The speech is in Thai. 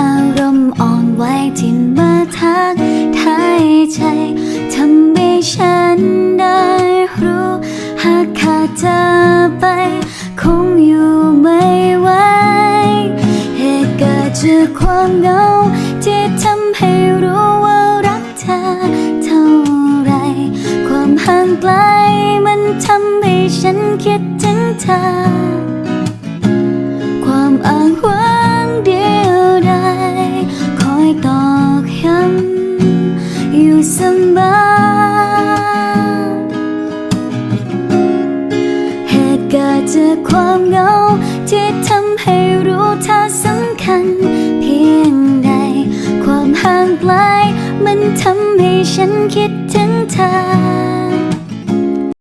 อารมณ์อ่อนไหวที่มาทักทายใจทำให้ฉันได้รู้หากขาดเธอไป คงอยู่ไม่ไหวเหตุเกิดจากความเหงาที่ทำให้รู้ว่ารักเธอเท่าไร ความห่างไกลมันทำให้ฉันคิดถึงเธอ อกย้ำอยู่เสมอเหตุเกิดจากความเหงาที่ทำให้รู้เธอสำคัญ เพียงใด ความห่างไกลมันทำให้ฉันคิดถึงเธอ